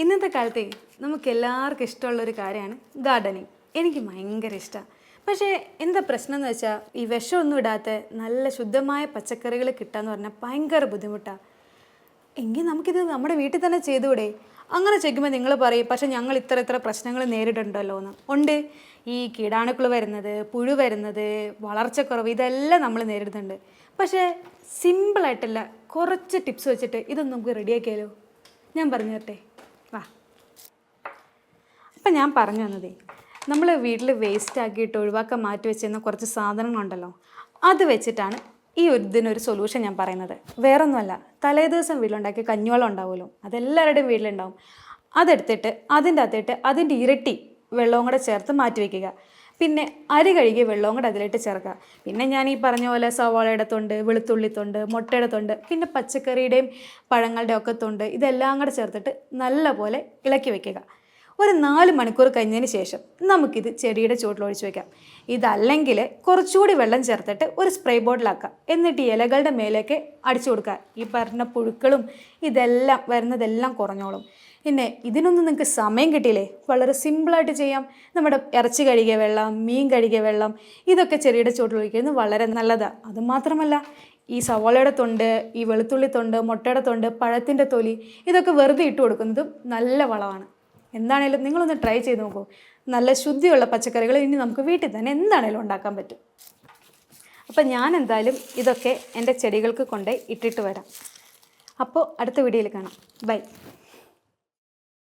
ഇന്നത്തെ കാലത്തെ നമുക്ക് എല്ലാവർക്കും ഇഷ്ടമുള്ള ഒരു കാര്യമാണ് ഗാർഡനിങ് എനിക്ക് ഭയങ്കര ഇഷ്ടമാണ് പക്ഷേ എന്താ പ്രശ്നം എന്ന് വെച്ചാൽ ഈ വിഷമൊന്നും ഇടാത്ത നല്ല ശുദ്ധമായ പച്ചക്കറികൾ കിട്ടാന്ന് പറഞ്ഞാൽ ഭയങ്കര ബുദ്ധിമുട്ടാണ് എങ്കിൽ നമുക്കിത് നമ്മുടെ വീട്ടിൽ തന്നെ ചെയ്തുകൂടെ? അങ്ങനെ ചെയ്യുമ്പോൾ നിങ്ങൾ പറയും പക്ഷെ ഞങ്ങൾ ഇത്ര ഇത്ര പ്രശ്നങ്ങൾ നേരിടണ്ടല്ലോ എന്ന്. ഉണ്ട്. ഈ കീടാണുക്കൾ വരുന്നത് പുഴു വരുന്നത് വളർച്ചക്കുറവ് ഇതെല്ലാം നമ്മൾ നേരിടുന്നുണ്ട്. പക്ഷേ സിമ്പിളായിട്ടല്ല കുറച്ച് ടിപ്സ് വെച്ചിട്ട് ഇതൊന്നും നമുക്ക് റെഡിയാക്കിയാലോ ഞാൻ പറഞ്ഞു തരട്ടെ വാ. അപ്പം ഞാൻ പറഞ്ഞു വന്നതേ നമ്മൾ വീട്ടിൽ വേസ്റ്റ് ആക്കിയിട്ട് ഒഴിവാക്കാൻ മാറ്റി വെച്ചിരുന്ന കുറച്ച് സാധനങ്ങളുണ്ടല്ലോ അത് വെച്ചിട്ടാണ് ഈ ഒരു ഇതിനൊരു സൊല്യൂഷൻ ഞാൻ പറയുന്നത്. വേറൊന്നുമല്ല തലേ ദിവസം വീട്ടിലുണ്ടാക്കിയ കഞ്ഞിവെള്ളം ഉണ്ടാവുമല്ലോ അതെല്ലാവരുടെയും വീട്ടിലുണ്ടാവും. അതെടുത്തിട്ട് അതിന്റെ അകത്തിട്ട് അതിന്റെ ഇരട്ടി വെള്ളവും കൂടെ ചേർത്ത് മാറ്റി വയ്ക്കുക പിന്നെ അരി കഴുകിയ വെള്ളവും കൂടെ അതിലിട്ട് ചേർക്കുക. പിന്നെ ഞാൻ ഈ പറഞ്ഞ പോലെ സവാളയുടെ തൊണ്ട് വെളുത്തുള്ളി തൊണ്ട് മുട്ടയുടെ തൊണ്ട് പിന്നെ പച്ചക്കറിയുടെയും പഴങ്ങളുടെയും ഒക്കെ തൊണ്ട് ഇതെല്ലാം കൂടെ ചേർത്തിട്ട് നല്ലപോലെ ഇളക്കി വയ്ക്കുക ഒരു നാല് മണിക്കൂർ കഴിഞ്ഞതിന് ശേഷം നമുക്കിത് ചെടിയുടെ ചുവട്ടിൽ ഒഴിച്ചു വെക്കാം. ഇതല്ലെങ്കിൽ കുറച്ചുകൂടി വെള്ളം ചേർത്തിട്ട് ഒരു സ്പ്രേ ബോട്ടിലാക്കാം എന്നിട്ട് ഇലകളുടെ മേലേക്ക് അടിച്ചു കൊടുക്കുക. ഈ പറഞ്ഞ പുഴുക്കളും ഇതെല്ലാം വരുന്നതെല്ലാം കുറഞ്ഞോളും. പിന്നെ ഇതിനൊന്നും നിങ്ങൾക്ക് സമയം കിട്ടിയില്ലേ? വളരെ സിമ്പിളായിട്ട് ചെയ്യാം. നമ്മുടെ ഇറച്ചി കഴുകിയ വെള്ളം മീൻ കഴുകിയ വെള്ളം ഇതൊക്കെ ചെറിയുടെ ഒഴിക്കുന്നത് വളരെ നല്ലതാണ് അതുമാത്രമല്ല ഈ സവോളയുടെ തൊണ്ട് ഈ വെളുത്തുള്ളി തൊണ്ട് മുട്ടയുടെ തൊണ്ട് പഴത്തിന്റെ തൊലി ഇതൊക്കെ വെറുതെ ഇട്ട് കൊടുക്കുന്നതും നല്ല വളമാണ്. എന്താണേലും നിങ്ങളൊന്ന് ട്രൈ ചെയ്ത് നോക്കൂ. നല്ല ശുദ്ധിയുള്ള പച്ചക്കറികൾ ഇനി നമുക്ക് വീട്ടിൽ തന്നെ എന്താണേലും ഉണ്ടാക്കാൻ പറ്റും. അപ്പം ഞാൻ എന്തായാലും ഇതൊക്കെ എന്റെ ചെടികൾക്ക് കൊണ്ടേ ഇട്ടിട്ട് വരാം. അപ്പോൾ അടുത്ത വീഡിയോയിൽ കാണാം. ബൈ.